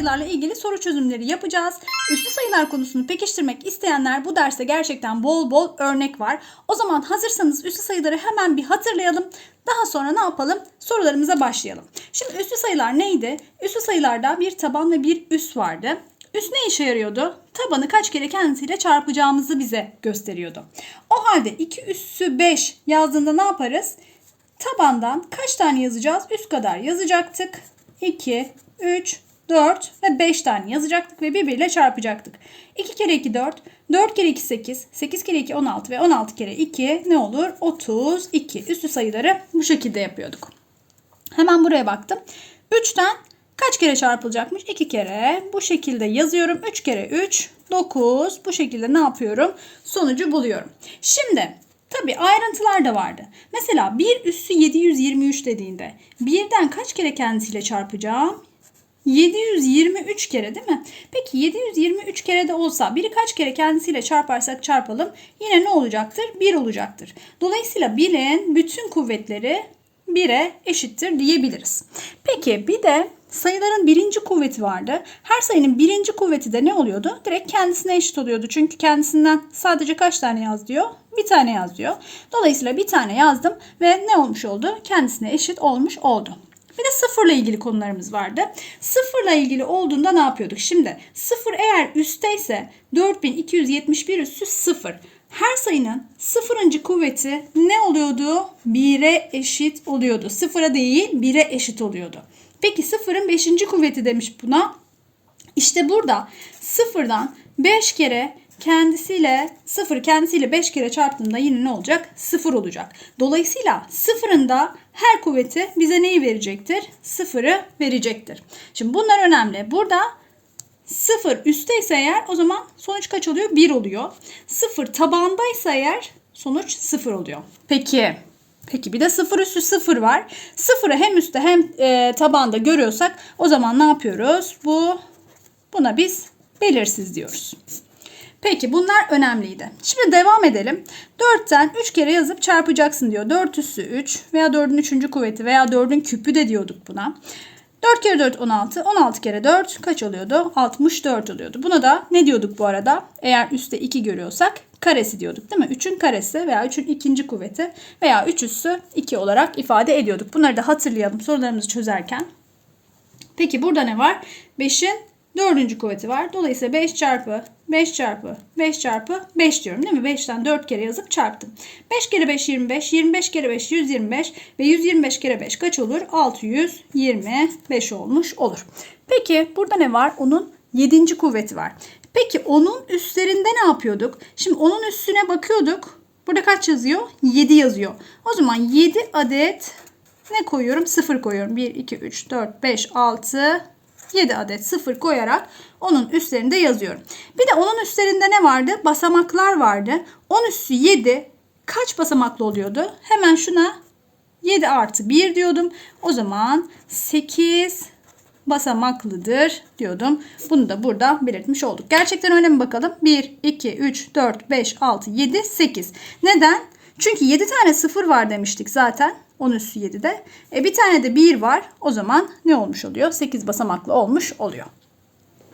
sayılarla ilgili soru çözümleri yapacağız. Üslü sayılar konusunu pekiştirmek isteyenler bu derste gerçekten bol bol örnek var. O zaman hazırsanız üslü sayıları hemen bir hatırlayalım. Daha sonra ne yapalım? Sorularımıza başlayalım. Şimdi üslü sayılar neydi? Üslü sayılarda bir taban ve bir üs vardı. Üs ne işe yarıyordu? Tabanı kaç kere kendisiyle çarpacağımızı bize gösteriyordu. O halde 2 üssü 5 yazdığında ne yaparız? Tabandan kaç tane yazacağız? Üst kadar yazacaktık. 2, 3, 4 ve 5 tane yazacaktık ve birbiriyle çarpacaktık. 2 kere 2 4, 4 kere 2 8, 8 kere 2 16 ve 16 kere 2 ne olur? 32. Üstü sayıları bu şekilde yapıyorduk. Hemen buraya baktım. 3'ten kaç kere çarpılacakmış? 2 kere. Bu şekilde yazıyorum. 3 kere 3, 9. Bu şekilde ne yapıyorum? Sonucu buluyorum. Şimdi tabii ayrıntılar da vardı. Mesela 1 üssü 723 dediğinde birden kaç kere kendisiyle çarpacağım? 723 kere değil mi? Peki 723 kere de olsa biri kaç kere kendisiyle çarparsak çarpalım yine ne olacaktır? 1 olacaktır. Dolayısıyla 1'in bütün kuvvetleri 1'e eşittir diyebiliriz. Peki bir de sayıların birinci kuvveti vardı. Her sayının birinci kuvveti de ne oluyordu? Direkt kendisine eşit oluyordu. Çünkü kendisinden sadece kaç tane yaz diyor? Bir tane yaz diyor. Dolayısıyla bir tane yazdım ve ne olmuş oldu? Kendisine eşit olmuş oldu. Bir de sıfırla ilgili konularımız vardı. Sıfırla ilgili olduğunda ne yapıyorduk? Şimdi sıfır eğer üstteyse 4271 üssü sıfır. Her sayının sıfırıncı kuvveti ne oluyordu? 1'e eşit oluyordu. Sıfıra değil 1'e eşit oluyordu. Peki sıfırın 5. kuvveti demiş buna. İşte burada sıfırdan 5 kere kendisiyle 0 kendisiyle 5 kere çarptığımda yine ne olacak? 0 olacak. Dolayısıyla sıfırın da her kuvveti bize neyi verecektir? Sıfırı verecektir. Şimdi bunlar önemli. Burada 0 üstteyse eğer o zaman sonuç kaç oluyor? 1 oluyor. 0 tabandaysa eğer sonuç 0 oluyor. Peki Peki bir de 0 üstü 0 var. 0'ı hem üstte hem e, tabanda görüyorsak o zaman ne yapıyoruz? Bu buna biz belirsiz diyoruz. Peki bunlar önemliydi. Şimdi devam edelim. 4'ten 3 kere yazıp çarpacaksın diyor. 4 üssü 3 veya 4'ün 3. kuvveti veya 4'ün küpü de diyorduk buna. 4 kere 4 16. 16 kere 4 kaç oluyordu? 64 oluyordu. Buna da ne diyorduk bu arada? Eğer üstte 2 görüyorsak karesi diyorduk değil mi? 3'ün karesi veya 3'ün ikinci kuvveti veya 3 üssü 2 olarak ifade ediyorduk. Bunları da hatırlayalım sorularımızı çözerken. Peki burada ne var? 5'in dördüncü kuvveti var. Dolayısıyla 5 çarpı 5 çarpı 5 çarpı 5 diyorum değil mi? 5'ten 4 kere yazıp çarptım. 5 kere 5 25, 25 kere 5 125 ve 125 kere 5 kaç olur? 625 olmuş olur. Peki burada ne var? Onun 7. kuvveti var. Peki onun üstlerinde ne yapıyorduk? Şimdi onun üstüne bakıyorduk. Burada kaç yazıyor? 7 yazıyor. O zaman 7 adet ne koyuyorum? 0 koyuyorum. 1, 2, 3, 4, 5, 6, 7 adet 0 koyarak onun üstlerinde yazıyorum. Bir de onun üstlerinde ne vardı? Basamaklar vardı. 10 üssü 7 kaç basamaklı oluyordu? Hemen şuna 7 artı 1 diyordum. O zaman 8 basamaklıdır diyordum. Bunu da burada belirtmiş olduk. Gerçekten öyle mi bakalım? 1, 2, 3, 4, 5, 6, 7, 8. Neden? Çünkü 7 tane 0 var demiştik zaten. 10 üssü 7'de. E bir tane de 1 var. O zaman ne olmuş oluyor? 8 basamaklı olmuş oluyor.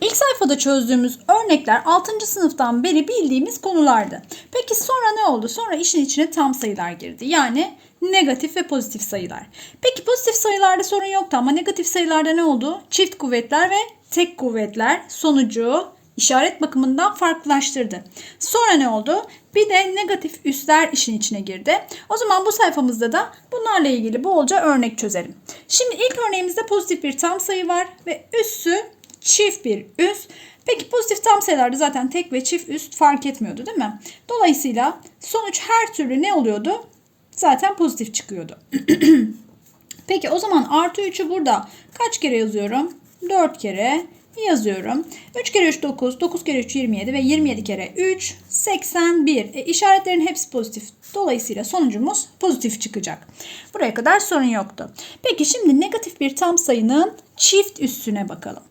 İlk sayfada çözdüğümüz örnekler 6. sınıftan beri bildiğimiz konulardı. Peki sonra ne oldu? Sonra işin içine tam sayılar girdi. Yani negatif ve pozitif sayılar. Peki pozitif sayılarda sorun yoktu ama negatif sayılarda ne oldu? Çift kuvvetler ve tek kuvvetler sonucu işaret bakımından farklılaştırdı. Sonra ne oldu? Bir de negatif üsler işin içine girdi. O zaman bu sayfamızda da bunlarla ilgili bolca örnek çözelim. Şimdi ilk örneğimizde pozitif bir tam sayı var ve üssü çift bir üs. Peki pozitif tam sayılarda zaten tek ve çift üst fark etmiyordu değil mi? Dolayısıyla sonuç her türlü ne oluyordu? Zaten pozitif çıkıyordu. Peki o zaman artı 3'ü burada kaç kere yazıyorum? 4 kere yazıyorum. 3 kere 3 9, 9 kere 3 27 ve 27 kere 3 81. E, işaretlerin hepsi pozitif. Dolayısıyla sonucumuz pozitif çıkacak. Buraya kadar sorun yoktu. Peki şimdi negatif bir tam sayının çift üstüne bakalım.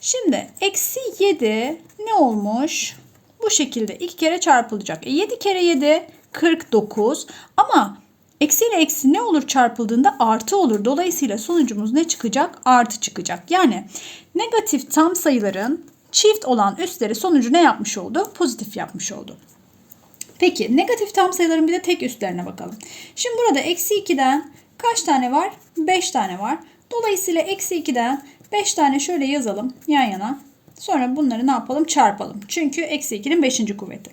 Şimdi eksi 7 ne olmuş? Bu şekilde iki kere çarpılacak. E, 7 kere 7 49 ama Eksi ile eksi ne olur çarpıldığında artı olur. Dolayısıyla sonucumuz ne çıkacak? Artı çıkacak. Yani negatif tam sayıların çift olan üstleri sonucu ne yapmış oldu? Pozitif yapmış oldu. Peki negatif tam sayıların bir de tek üstlerine bakalım. Şimdi burada eksi 2'den kaç tane var? 5 tane var. Dolayısıyla eksi 2'den 5 tane şöyle yazalım yan yana. Sonra bunları ne yapalım? Çarpalım. Çünkü eksi 2'nin 5. kuvveti.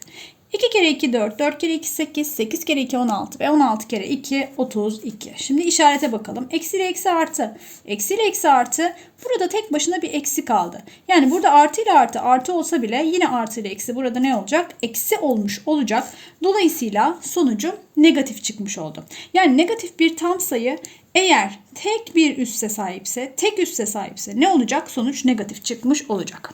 2 kere 2 4, 4 kere 2 8, 8 kere 2 16 ve 16 kere 2 32. Şimdi işarete bakalım. Eksi ile eksi artı. Eksi ile eksi artı. Burada tek başına bir eksi kaldı. Yani burada artı ile artı artı olsa bile yine artı ile eksi burada ne olacak? Eksi olmuş olacak. Dolayısıyla sonucum negatif çıkmış oldu. Yani negatif bir tam sayı eğer tek bir üsse sahipse, tek üsse sahipse ne olacak? Sonuç negatif çıkmış olacak.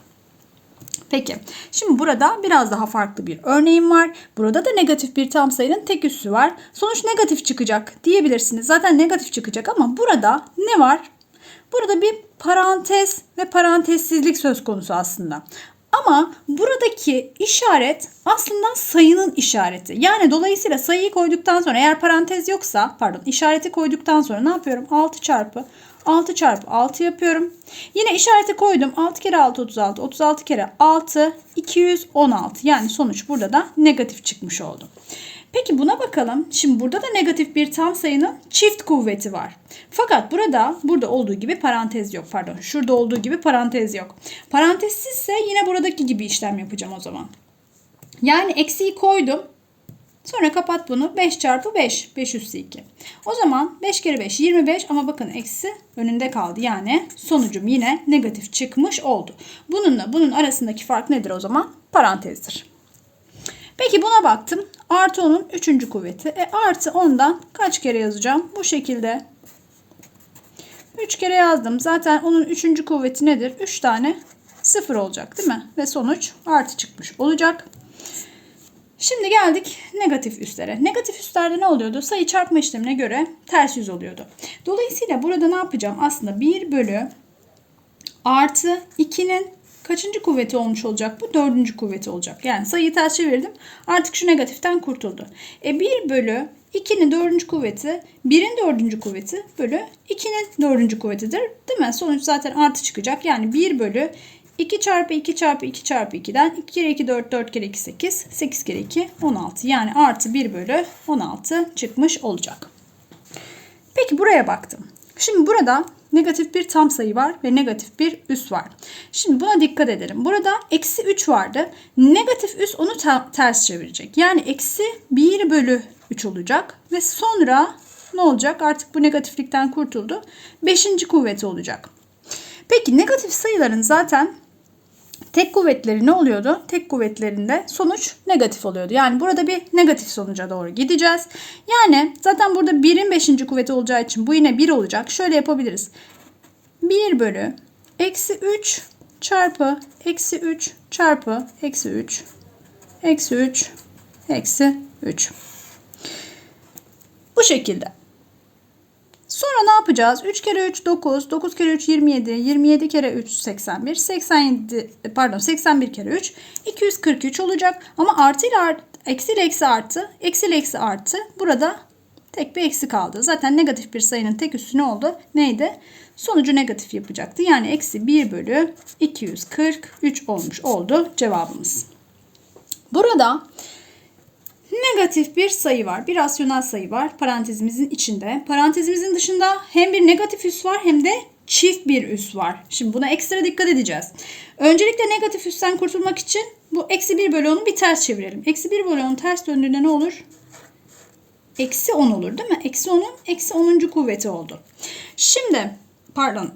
Peki şimdi burada biraz daha farklı bir örneğim var. Burada da negatif bir tam sayının tek üssü var. Sonuç negatif çıkacak diyebilirsiniz. Zaten negatif çıkacak ama burada ne var? Burada bir parantez ve parantezsizlik söz konusu aslında. Ama buradaki işaret aslında sayının işareti. Yani dolayısıyla sayıyı koyduktan sonra eğer parantez yoksa pardon işareti koyduktan sonra ne yapıyorum? 6 çarpı 6 çarpı 6 yapıyorum. Yine işareti koydum. 6 kere 6 36. 36 kere 6 216. Yani sonuç burada da negatif çıkmış oldu. Peki buna bakalım. Şimdi burada da negatif bir tam sayının çift kuvveti var. Fakat burada burada olduğu gibi parantez yok. Pardon. Şurada olduğu gibi parantez yok. Parantezsizse yine buradaki gibi işlem yapacağım o zaman. Yani eksiği koydum. Sonra kapat bunu. 5 çarpı 5. 5 üssü 2. O zaman 5 kere 5 25 ama bakın eksi önünde kaldı. Yani sonucum yine negatif çıkmış oldu. Bununla bunun arasındaki fark nedir o zaman? Parantezdir. Peki buna baktım. Artı 10'un 3. kuvveti. E artı 10'dan kaç kere yazacağım? Bu şekilde. 3 kere yazdım. Zaten onun 3. kuvveti nedir? 3 tane 0 olacak değil mi? Ve sonuç artı çıkmış olacak. Şimdi geldik negatif üstlere. Negatif üstlerde ne oluyordu? Sayı çarpma işlemine göre ters yüz oluyordu. Dolayısıyla burada ne yapacağım? Aslında 1 bölü artı 2'nin kaçıncı kuvveti olmuş olacak? Bu dördüncü kuvveti olacak. Yani sayıyı ters çevirdim. Artık şu negatiften kurtuldu. E 1 bölü 2'nin dördüncü kuvveti 1'in dördüncü kuvveti bölü 2'nin dördüncü kuvvetidir. Değil mi? Sonuç zaten artı çıkacak. Yani 1 bölü 2 çarpı 2 çarpı 2 çarpı 2'den 2 kere 2 4 4 kere 2 8 8 kere 2 16 yani artı 1 bölü 16 çıkmış olacak. Peki buraya baktım. Şimdi burada negatif bir tam sayı var ve negatif bir üs var. Şimdi buna dikkat edelim. Burada eksi 3 vardı. Negatif üs onu ters çevirecek. Yani eksi 1 bölü 3 olacak ve sonra ne olacak? Artık bu negatiflikten kurtuldu. 5. kuvveti olacak. Peki negatif sayıların zaten tek kuvvetleri ne oluyordu? Tek kuvvetlerinde sonuç negatif oluyordu. Yani burada bir negatif sonuca doğru gideceğiz. Yani zaten burada 1'in 5. kuvveti olacağı için bu yine 1 olacak. Şöyle yapabiliriz. 1 bölü eksi 3 çarpı eksi 3 çarpı eksi 3 eksi 3 eksi 3. Bu şekilde. Sonra ne yapacağız? 3 kere 3 9, 9 kere 3 27, 27 kere 3 81, 87 pardon 81 kere 3 243 olacak. Ama artı ile art, eksi ile eksi artı, eksi ile eksi artı burada tek bir eksi kaldı. Zaten negatif bir sayının tek üssü ne oldu? Neydi? Sonucu negatif yapacaktı. Yani eksi 1 bölü 243 olmuş oldu cevabımız. Burada negatif bir sayı var. Bir rasyonel sayı var parantezimizin içinde. Parantezimizin dışında hem bir negatif üs var hem de çift bir üs var. Şimdi buna ekstra dikkat edeceğiz. Öncelikle negatif üstten kurtulmak için bu eksi 1 bölü 10'u bir ters çevirelim. Eksi 1 bölü 10 ters döndüğünde ne olur? Eksi 10 olur değil mi? Eksi 10'un eksi 10. kuvveti oldu. Şimdi pardon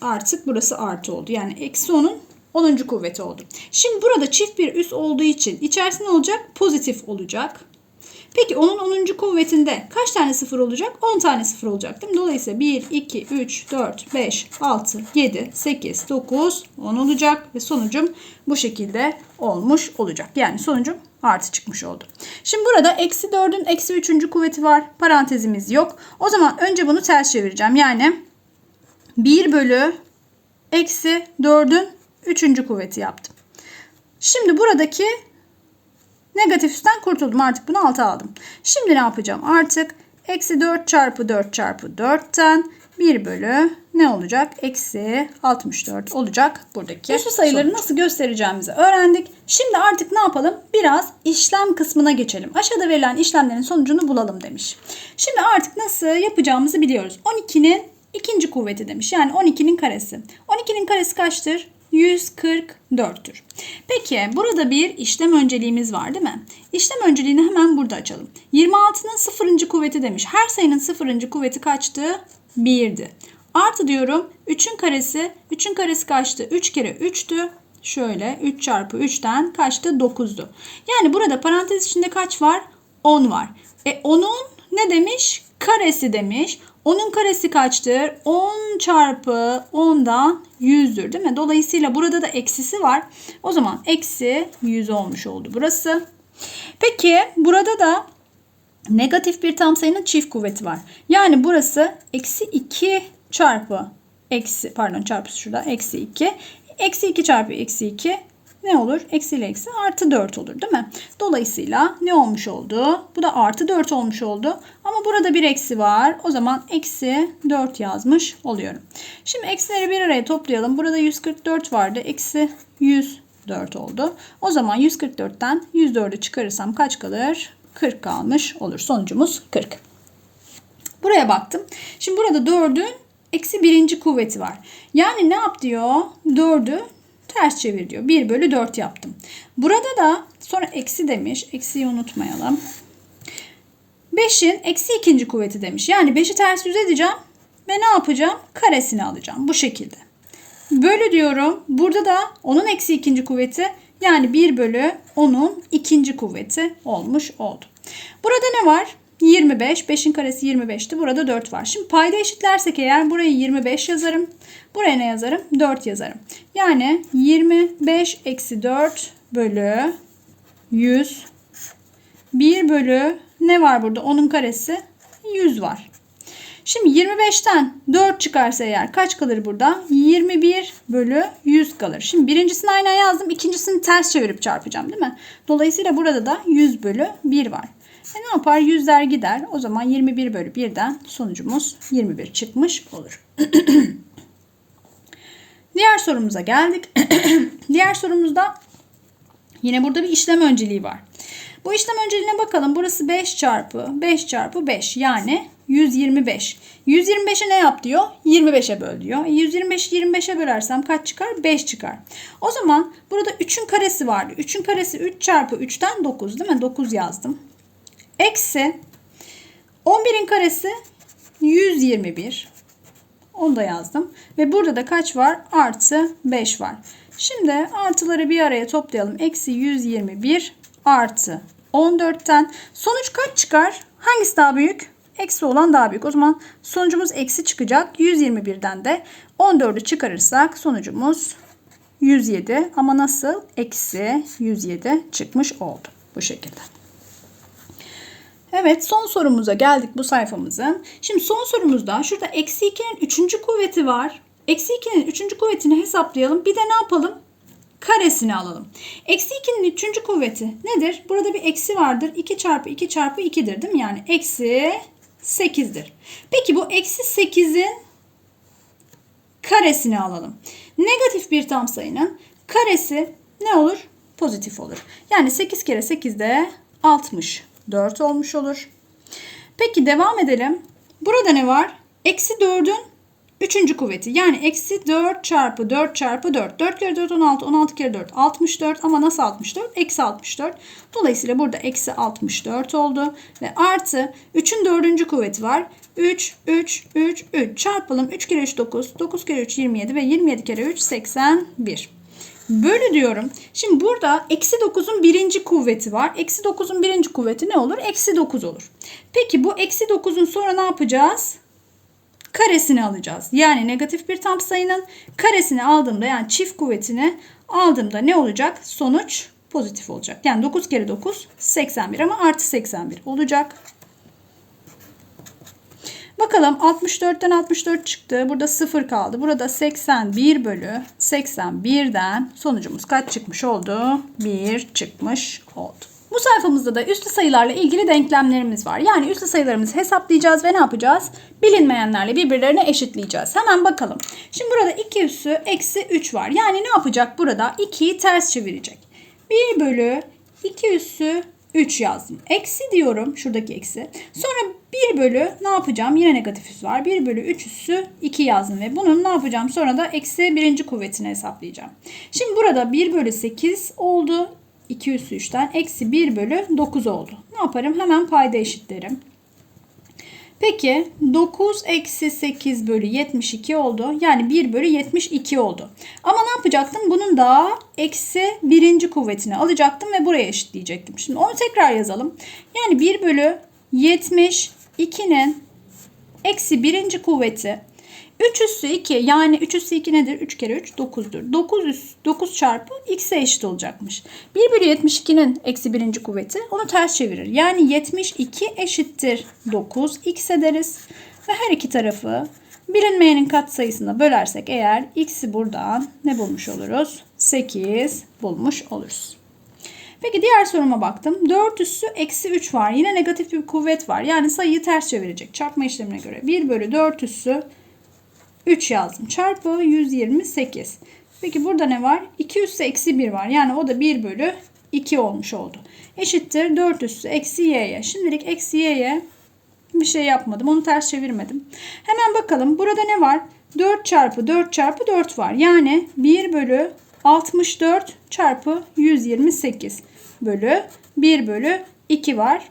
artık burası artı oldu. Yani eksi 10'un 10. kuvveti oldu. Şimdi burada çift bir üs olduğu için içerisinde olacak? Pozitif olacak. Peki onun 10. kuvvetinde kaç tane sıfır olacak? 10 tane sıfır olacak değil mi? Dolayısıyla 1, 2, 3, 4, 5, 6, 7, 8, 9, 10 olacak. Ve sonucum bu şekilde olmuş olacak. Yani sonucum artı çıkmış oldu. Şimdi burada eksi 4'ün eksi 3. kuvveti var. Parantezimiz yok. O zaman önce bunu ters çevireceğim. Yani 1 bölü eksi 4'ün Üçüncü kuvveti yaptım. Şimdi buradaki negatif üstten kurtuldum. Artık bunu alta aldım. Şimdi ne yapacağım? Artık Eksi 4 çarpı 4 çarpı 4'ten 1 bölü ne olacak? Eksi 64 olacak buradaki. Üslü sayıları nasıl göstereceğimizi öğrendik. Şimdi artık ne yapalım? Biraz işlem kısmına geçelim. Aşağıda verilen işlemlerin sonucunu bulalım demiş. Şimdi artık nasıl yapacağımızı biliyoruz. 12'nin ikinci kuvveti demiş. Yani 12'nin karesi. 12'nin karesi kaçtır? 144'tür. Peki burada bir işlem önceliğimiz var değil mi? İşlem önceliğini hemen burada açalım. 26'nın sıfırıncı kuvveti demiş. Her sayının sıfırıncı kuvveti kaçtı? 1'di. Artı diyorum 3'ün karesi. 3'ün karesi kaçtı? 3 kere 3'tü. Şöyle 3 çarpı 3'ten kaçtı? 9'du. Yani burada parantez içinde kaç var? 10 var. E 10'un ne demiş? Karesi demiş. 10'un karesi kaçtır? 10 çarpı 10'dan 100'dür değil mi? Dolayısıyla burada da eksisi var. O zaman eksi 100 olmuş oldu burası. Peki burada da negatif bir tam sayının çift kuvveti var. Yani burası eksi 2 çarpı eksi pardon çarpısı şurada eksi 2. Eksi 2 çarpı eksi 2 ne olur? Eksi eksi artı 4 olur değil mi? Dolayısıyla ne olmuş oldu? Bu da artı 4 olmuş oldu. Ama burada bir eksi var. O zaman eksi 4 yazmış oluyorum. Şimdi eksileri bir araya toplayalım. Burada 144 vardı. Eksi 104 oldu. O zaman 144'ten 104'ü çıkarırsam kaç kalır? 40 kalmış olur. Sonucumuz 40. Buraya baktım. Şimdi burada 4'ün eksi birinci kuvveti var. Yani ne yap diyor? 4'ü ters çevir diyor. 1 bölü 4 yaptım. Burada da sonra eksi demiş. Eksiyi unutmayalım. 5'in eksi ikinci kuvveti demiş. Yani 5'i ters yüz edeceğim ve ne yapacağım? Karesini alacağım. Bu şekilde. Bölü diyorum. Burada da onun eksi ikinci kuvveti yani 1 bölü onun ikinci kuvveti olmuş oldu. Burada ne var? 25. 5'in karesi 25'ti. Burada 4 var. Şimdi payda eşitlersek eğer burayı 25 yazarım. Buraya ne yazarım? 4 yazarım. Yani 25 eksi 4 bölü 100 1 bölü ne var burada? Onun karesi 100 var. Şimdi 25'ten 4 çıkarsa eğer kaç kalır burada? 21 bölü 100 kalır. Şimdi birincisini aynen yazdım. ikincisini ters çevirip çarpacağım değil mi? Dolayısıyla burada da 100 bölü 1 var. E ne yapar? Yüzler gider. O zaman 21 bölü 1'den sonucumuz 21 çıkmış olur. Diğer sorumuza geldik. Diğer sorumuzda yine burada bir işlem önceliği var. Bu işlem önceliğine bakalım. Burası 5 çarpı 5 çarpı 5 yani 125. 125'e ne yap diyor? 25'e böl diyor. E 125'i 25'e bölersem kaç çıkar? 5 çıkar. O zaman burada 3'ün karesi vardı. 3'ün karesi 3 çarpı 3'ten 9 değil mi? 9 yazdım. Eksi 11'in karesi 121. Onu da yazdım. Ve burada da kaç var? Artı 5 var. Şimdi artıları bir araya toplayalım. Eksi 121 artı 14'ten. Sonuç kaç çıkar? Hangisi daha büyük? Eksi olan daha büyük. O zaman sonucumuz eksi çıkacak. 121'den de 14'ü çıkarırsak sonucumuz 107. Ama nasıl? Eksi 107 çıkmış oldu. Bu şekilde. Evet son sorumuza geldik bu sayfamızın. Şimdi son sorumuzda şurada eksi 2'nin 3. kuvveti var. Eksi 2'nin 3. kuvvetini hesaplayalım. Bir de ne yapalım? Karesini alalım. Eksi 2'nin 3. kuvveti nedir? Burada bir eksi vardır. 2 çarpı 2 çarpı 2'dir değil mi? Yani eksi 8'dir. Peki bu eksi 8'in karesini alalım. Negatif bir tam sayının karesi ne olur? Pozitif olur. Yani 8 kere 8 de 64 olmuş olur. Peki devam edelim. Burada ne var? Eksi 4'ün 3. kuvveti. Yani eksi 4 çarpı 4 çarpı 4. 4 kere 4 16. 16 kere 4 64. Ama nasıl 64? Eksi 64. Dolayısıyla burada eksi 64 oldu. Ve artı 3'ün 4. kuvveti var. 3, 3, 3, 3 çarpalım. 3 kere 3 9. 9 kere 3 27 ve 27 kere 3 81. Bölü diyorum. Şimdi burada eksi 9'un birinci kuvveti var. Eksi 9'un birinci kuvveti ne olur? Eksi 9 olur. Peki bu eksi 9'un sonra ne yapacağız? Karesini alacağız. Yani negatif bir tam sayının karesini aldığımda yani çift kuvvetini aldığımda ne olacak? Sonuç pozitif olacak. Yani 9 kere 9 81 ama artı 81 olacak. Bakalım 64'ten 64 çıktı. Burada 0 kaldı. Burada 81 bölü 81'den sonucumuz kaç çıkmış oldu? 1 çıkmış oldu. Bu sayfamızda da üslü sayılarla ilgili denklemlerimiz var. Yani üslü sayılarımızı hesaplayacağız ve ne yapacağız? Bilinmeyenlerle birbirlerine eşitleyeceğiz. Hemen bakalım. Şimdi burada 2 üssü eksi 3 var. Yani ne yapacak burada? 2'yi ters çevirecek. 1 bölü 2 üssü 3 yazdım. Eksi diyorum. Şuradaki eksi. Sonra 1 bölü ne yapacağım? Yine negatif üs var. 1 bölü 3 üssü 2 yazdım. Ve bunun ne yapacağım? Sonra da eksi birinci kuvvetini hesaplayacağım. Şimdi burada 1 bölü 8 oldu. 2 üssü 3'ten. Eksi 1 bölü 9 oldu. Ne yaparım? Hemen payda eşitlerim. Peki 9 eksi 8 bölü 72 oldu. Yani 1 bölü 72 oldu. Ama ne yapacaktım? Bunun da eksi birinci kuvvetini alacaktım ve buraya eşitleyecektim. Şimdi onu tekrar yazalım. Yani 1 bölü 72'nin eksi birinci kuvveti 3 üssü 2 yani 3 üssü 2 nedir? 3 kere 3 9'dur. 9, üs, 9 çarpı x'e eşit olacakmış. 1 bölü 72'nin eksi birinci kuvveti onu ters çevirir. Yani 72 eşittir 9 x ederiz. Ve her iki tarafı bilinmeyenin katsayısına bölersek eğer x'i buradan ne bulmuş oluruz? 8 bulmuş oluruz. Peki diğer soruma baktım. 4 üssü eksi 3 var. Yine negatif bir kuvvet var. Yani sayıyı ters çevirecek. Çarpma işlemine göre. 1 bölü 4 üssü 3 yazdım. Çarpı 128. Peki burada ne var? 2 üssü eksi 1 var. Yani o da 1 bölü 2 olmuş oldu. Eşittir 4 üssü eksi y'ye. Şimdilik eksi y'ye bir şey yapmadım. Onu ters çevirmedim. Hemen bakalım. Burada ne var? 4 çarpı 4 çarpı 4 var. Yani 1 bölü 64 çarpı 128 bölü 1 bölü 2 var.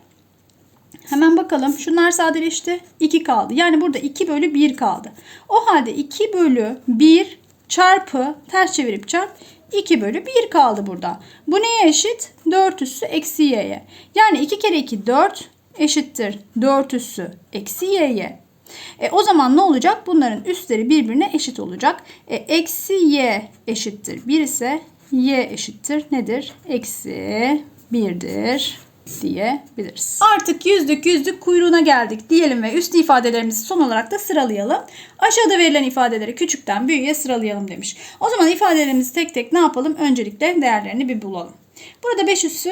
Hemen bakalım. Şunlar sadeleşti. 2 kaldı. Yani burada 2 bölü 1 kaldı. O halde 2 bölü 1 çarpı ters çevirip çarp 2 bölü 1 kaldı burada. Bu neye eşit? 4 üssü eksi y'ye. Yani 2 kere 2 4 eşittir 4 üssü eksi y'ye. E, o zaman ne olacak? Bunların üstleri birbirine eşit olacak. E, eksi y eşittir 1 ise y eşittir nedir? Eksi 1'dir diyebiliriz. Artık yüzlük yüzlük kuyruğuna geldik diyelim ve üst ifadelerimizi son olarak da sıralayalım. Aşağıda verilen ifadeleri küçükten büyüğe sıralayalım demiş. O zaman ifadelerimizi tek tek ne yapalım? Öncelikle değerlerini bir bulalım. Burada 5 üssü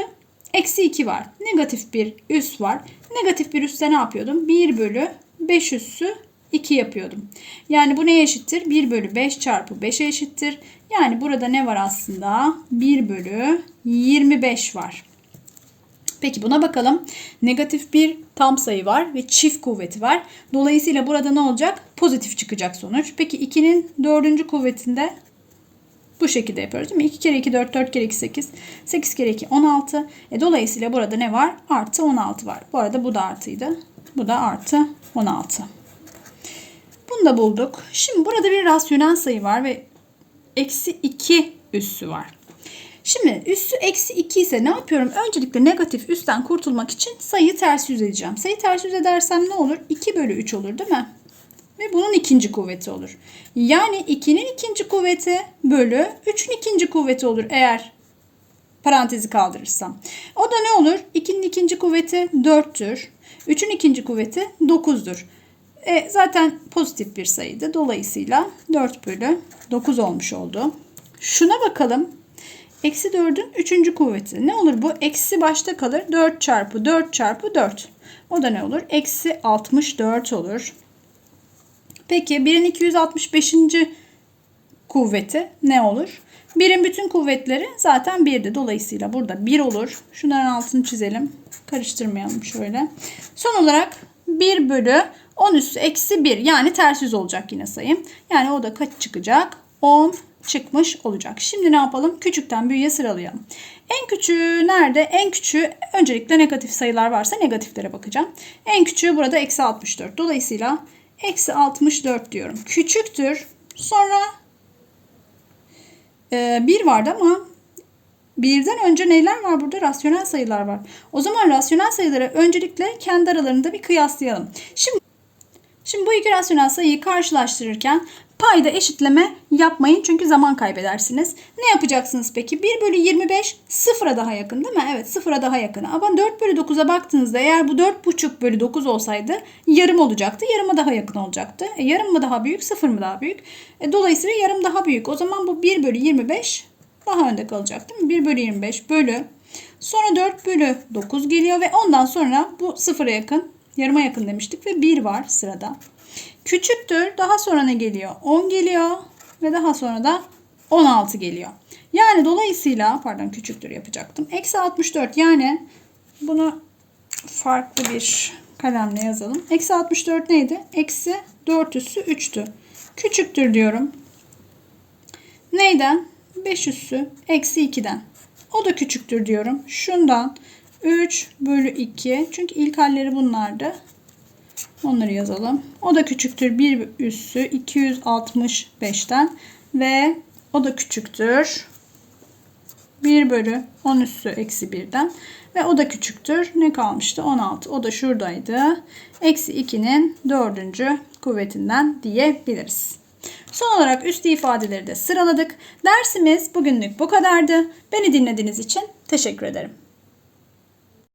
eksi 2 var. Negatif bir üs var. Negatif bir üste ne yapıyordum? 1 bölü 5 üssü 2 yapıyordum. Yani bu neye eşittir? 1 bölü 5 çarpı 5'e eşittir. Yani burada ne var aslında? 1 bölü 25 var. Peki buna bakalım. Negatif bir tam sayı var ve çift kuvveti var. Dolayısıyla burada ne olacak? Pozitif çıkacak sonuç. Peki 2'nin dördüncü kuvvetinde bu şekilde yapıyoruz değil mi? 2 kere 2 4, 4 kere 2 8, 8 kere 2 16. E, dolayısıyla burada ne var? Artı 16 var. Bu arada bu da artıydı. Bu da artı 16. Bunu da bulduk. Şimdi burada bir rasyonel sayı var ve eksi 2 üssü var. Şimdi üssü eksi 2 ise ne yapıyorum? Öncelikle negatif üstten kurtulmak için sayıyı ters yüz edeceğim. Sayı ters yüz edersem ne olur? 2 bölü 3 olur değil mi? Ve bunun ikinci kuvveti olur. Yani 2'nin ikinci kuvveti bölü 3'ün ikinci kuvveti olur eğer parantezi kaldırırsam. O da ne olur? 2'nin ikinci kuvveti 4'tür. 3'ün ikinci kuvveti 9'dur. E, zaten pozitif bir sayıydı. Dolayısıyla 4 bölü 9 olmuş oldu. Şuna bakalım. Eksi 4'ün 3. kuvveti. Ne olur bu? Eksi başta kalır. 4 çarpı 4 çarpı 4. O da ne olur? Eksi 64 olur. Peki 1'in 265. kuvveti ne olur? 1'in bütün kuvvetleri zaten 1'di. Dolayısıyla burada 1 olur. Şunların altını çizelim. Karıştırmayalım şöyle. Son olarak 1 bölü 10 üssü eksi 1. Yani ters yüz olacak yine sayım. Yani o da kaç çıkacak? 10 çıkmış olacak. Şimdi ne yapalım? Küçükten büyüğe sıralayalım. En küçüğü nerede? En küçüğü öncelikle negatif sayılar varsa negatiflere bakacağım. En küçüğü burada eksi 64. Dolayısıyla eksi 64 diyorum. Küçüktür. Sonra e, 1 vardı ama birden önce neler var burada? Rasyonel sayılar var. O zaman rasyonel sayıları öncelikle kendi aralarında bir kıyaslayalım. Şimdi Şimdi bu iki rasyonel sayıyı karşılaştırırken payda eşitleme yapmayın çünkü zaman kaybedersiniz. Ne yapacaksınız peki? 1 bölü 25 sıfıra daha yakın değil mi? Evet sıfıra daha yakın. Ama 4 bölü 9'a baktığınızda eğer bu 4,5 bölü 9 olsaydı yarım olacaktı. Yarıma daha yakın olacaktı. E, yarım mı daha büyük sıfır mı daha büyük? E, dolayısıyla yarım daha büyük. O zaman bu 1 bölü 25 daha önde kalacak değil mi? 1 bölü 25 bölü Sonra 4 bölü 9 geliyor ve ondan sonra bu sıfıra yakın, yarıma yakın demiştik ve 1 var sırada. Küçüktür. Daha sonra ne geliyor? 10 geliyor ve daha sonra da 16 geliyor. Yani dolayısıyla pardon küçüktür yapacaktım. Eksi 64 yani bunu farklı bir kalemle yazalım. Eksi 64 neydi? Eksi 4 üssü 3'tü. Küçüktür diyorum. Neyden? 5 üssü eksi 2'den. O da küçüktür diyorum. Şundan 3 bölü 2. Çünkü ilk halleri bunlardı. Onları yazalım. O da küçüktür 1 üssü 265'ten ve o da küçüktür 1 bölü 10 üssü eksi 1'den ve o da küçüktür. Ne kalmıştı? 16. O da şuradaydı. Eksi 2'nin dördüncü kuvvetinden diyebiliriz. Son olarak üstü ifadeleri de sıraladık. Dersimiz bugünlük bu kadardı. Beni dinlediğiniz için teşekkür ederim.